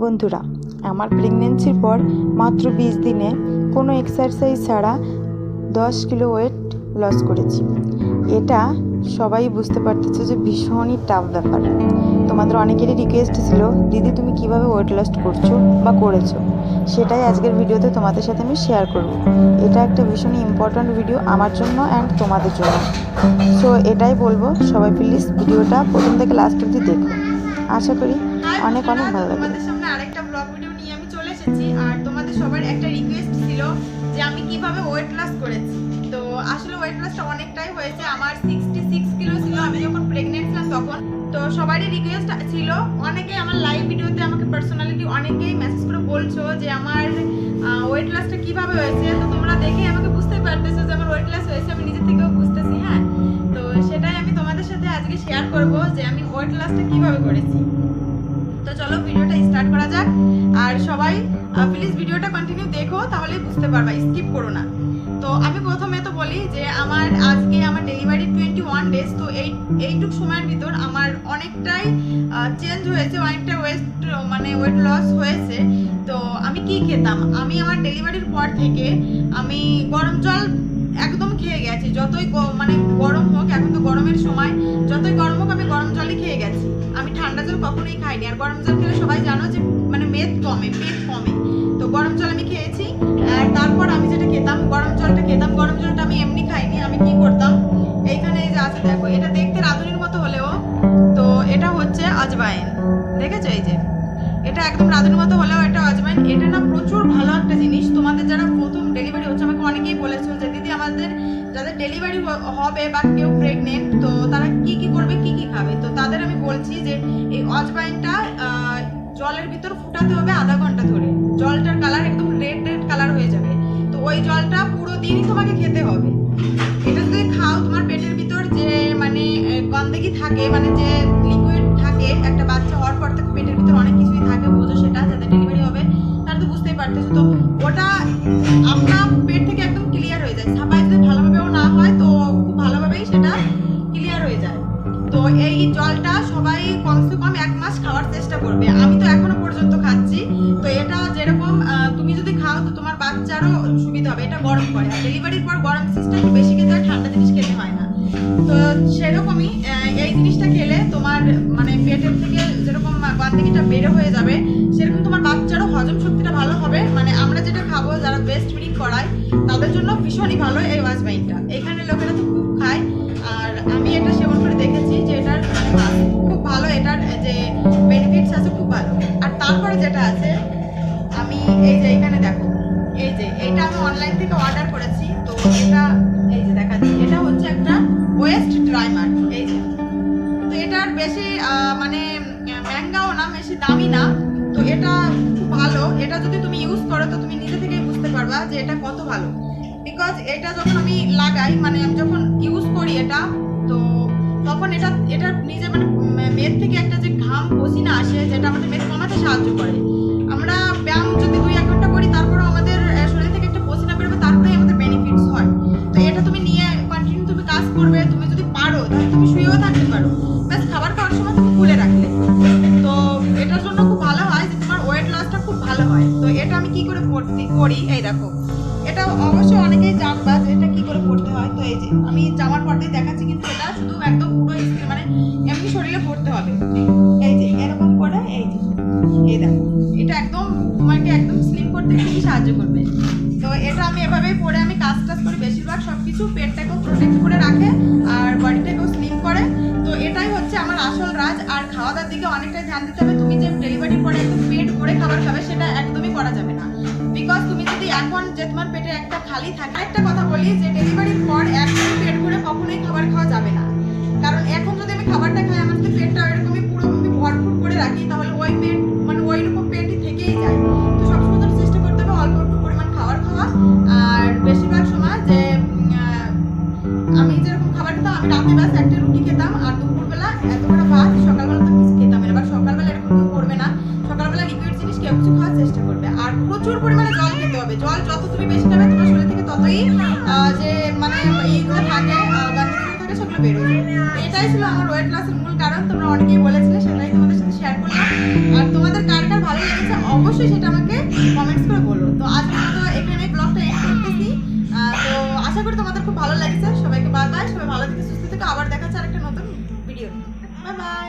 বন্ধুরা, আমার প্রেগনেন্সির পর মাত্র বিশ দিনে কোনো এক্সারসাইজ ছাড়া দশ কিলো ওয়েট লস করেছি। এটা সবাই বুঝতে পারতেছে যে ভীষণই টাফ ব্যাপার। তোমাদের অনেকেরই রিকোয়েস্ট ছিল, দিদি, তুমি কীভাবে ওয়েট লস করছ বা করেছ? সেটাই আজকের ভিডিওতে তোমাদের সাথে আমি শেয়ার করব। এটা একটা ভীষণই ইম্পর্ট্যান্ট ভিডিও আমার জন্য অ্যান্ড তোমাদের জন্য। সো এটাই বলব, সবাই প্লিজ ভিডিওটা প্রথম থেকে লাস্ট অবধি দেখো। আশা করি অনেক অনেক ভালো লাগবে তোমাদের সামনে আরেকটা ব্লগ ভিডিও নিয়ে আমি চলে এসেছি। আর তোমাদের সবার একটা রিকোয়েস্ট ছিল যে আমি কীভাবে ওয়েট লস করেছি। তো আসলে ওয়েট লসটা অনেকটাই হয়েছে। আমার সিক্সটি সিক্স কিলো ছিল আমি যখন প্রেগনেন্ট ছিলাম তখন। তো সবারই রিকোয়েস্ট ছিল অনেকেই আমার লাইভ ভিডিওতে আমাকে পার্সোনালিটি অনেকেই মেসেজ করে বলছো যে আমার ওয়েট লসটা কীভাবে হয়েছে? তো তোমরা দেখে আমাকে বুঝতে পারতেছো যে আমার ওয়েট লস হয়েছে আমি নিজে থেকেও বুঝতেছি হ্যাঁ? তো সেটাই আমি তোমাদের সাথে আজকে শেয়ার করব যে আমি ওয়েট লসটা কীভাবে করেছি। করা যাক। আর সবাই প্লিজ ভিডিওটা কন্টিনিউ দেখো, তাহলে বুঝতে পারবা স্কিপ করো না। তো আমি প্রথমে তো বলি যে আমার আজকে আমার ডেলিভারি টোয়েন্টি ওয়ান ডেজ তো এই, এইটুক সময়ের ভিতর আমার অনেকটাই চেঞ্জ হয়েছে, অনেকটা ওয়েস্ট মানে ওয়েট লস হয়েছে। তো আমি কি খেতাম? আমি আমার ডেলিভারির পর থেকে আমি গরম জল একদম খেয়ে গেছি। যতই মানে গরম হোক, এখন তো গরমের সময়, যতই গরম হোক, আমি গরম জলই খেয়ে গেছি। আমি ঠান্ডা জল কখনোই খাইনি। আর গরম জল খেলে সবাই জানো যে মানে মেদ কমে, পেট কমে। তো গরম জল আমি খেয়েছি, আর তারপর আমি যেটা খেতাম, গরম জলটা খেতাম। গরম জলটা আমি এমনি খাইনি, আমি কি করতাম? এইখানে এই যে আছে দেখো, এটা দেখতে রাঁধুনির মতো হলেও, তো এটা হচ্ছে আজবাইন দেখেছ এই যে? এটা একদম রাঁধুনির মতো হলেও ডেলিভারি হবে বা কেউ প্রেগনেন্ট তো তারা কি কি করবে, কি কি খাবে? তো তাদের আমি বলছি যে এই অজবাইনটা জলের ভিতর ফুটাতে হবে আধা ঘণ্টা ধরে। জলটার কালার একদম রেড রেড কালার হয়ে যাবে। তো ওই জলটা পুরো দিনই তোমাকে খেতে হবে। এটা যদি খাও, তোমার পেটের ভিতর যে মানে গন্দেগি থাকে মানে যে লিকুইড থাকে, একটা বাচ্চা হওয়ার পর থেকে পেটের ভিতর অনেক কিছুই থাকে, বুঝো সেটা যাদের ডেলিভারি হবে, তারা তো বুঝতেই পারতেছো। তো জলটা সবাই কমসে কম এক মাস খাওয়ার চেষ্টা করবে। আমি তো এখনও পর্যন্ত খাচ্ছি। তো এটা যেরকম তুমি যদি খাও, তো তোমার বাচ্চারও সুবিধা হবে। এটা গরম করে। ডেলিভারির পর গরম একটু বেশি হয়, ঠান্ডা জিনিস খেতে হয় না। তো সেরকমই এই জিনিসটা খেলে তোমার মানে পেটের থেকে যেরকম বান্দিকিটা বেড়ে হয়ে যাবে, সেরকম তোমার বাচ্চারও হজম শক্তিটা ভালো হবে। মানে আমরা যেটা খাব, যারা বেস্ট ফিডিং করায়, তাদের জন্য ভীষণই ভালো এই ওয়াজবাইনটা এখানে লোকেরা তারপরে যেটা আছে, আমি এই যে এখানে দেখো, এই যে এটা আমি অনলাইন থেকে অর্ডার করেছি, তো এটা, এই যে দেখাচ্ছি এটা হচ্ছে একটা ওয়েস্ট ড্রাইমার এই যে। তো এটার বেশি মানে ম্যাঙ্গাও না, বেশি দামি না, তো এটা খুব ভালো। এটা যদি তুমি ইউজ করো, তো তুমি নিজে থেকেই বুঝতে পারবা যে এটা কত ভালো। বিকজ এটা যখন আমি লাগাই মানে আমি যখন ইউজ করি এটা, তো এটা এটা নিজে মানে মেদ থেকে একটা যে ঘাম পসিনা আসে, যেটা আমাদের মেদ কমাতে সাহায্য করে। আমরা ব্যায়াম যদি দুই এক ঘণ্টা করি, তারপরেও আমাদের শরীর থেকে একটা পসিনা বেরোবে, তারপরেই আমাদের বেনিফিটস হয়। তো এটা তুমি নিয়ে কন্টিনিউ তুমি কাজ করবে, তুমি যদি পারো, তাহলে তুমি শুয়েও থাকতে পারো। ব্যাস, খাবার খাওয়ার সময় তুমি খুলে রাখলে। তো এটার জন্য খুব ভালো হয় যে তোমার ওয়েট লসটা খুব ভালো হয়। তো এটা আমি কি করে পড়তে, করি? এই দেখো। এটা অবশ্যই অনেকেই জানবা যে এটা কি করে পড়তে হয়। তো এই যে, আমি জামার পর্দায় দেখাচ্ছি, কিন্তু এটা শুধু করি বেশিরভাগ সব কিছু পেটটাকেও প্রোটেক্ট করে রাখে আর বডিটাকেও স্লিম করে। তো এটাই হচ্ছে আমার আসল রাজ। আর খাওয়া দাওয়ার দিকে অনেকটাই ধ্যান দিতে হবে। তুমি যে ডেলিভারি পরে একদম পেট ভরে খাবার খাবে, সেটা একদমই করা যাবে না। বিকজ তুমি যদি এখন যে তোমার পেটে একটা খালি থাকে একটা কথা বলি, যে ডেলিভারির পর একদমই পেট ভরে কখনোই খাবার খাওয়া যাবে বেরোবে এটাই ছিল আমার ওয়েট লসের মূল কারণ। তোমরা অনেকেই বলেছিলে, সেটাই তোমাদের সাথে শেয়ার করলাম। আর তোমাদের কার কার ভালো লেগেছে, অবশ্যই সেটা আমাকে কমেন্টস করে বলো। তো আজকে তো এখানে ব্লগটা এন্ড করতেছি। তো আশা করি তোমাদের খুব ভালো লাগছে। সবাইকে বাই বাই সবাই ভালো থেকে সুস্থ থেকে। আবার দেখা হচ্ছে আরেকটা নতুন ভিডিও বাই বাই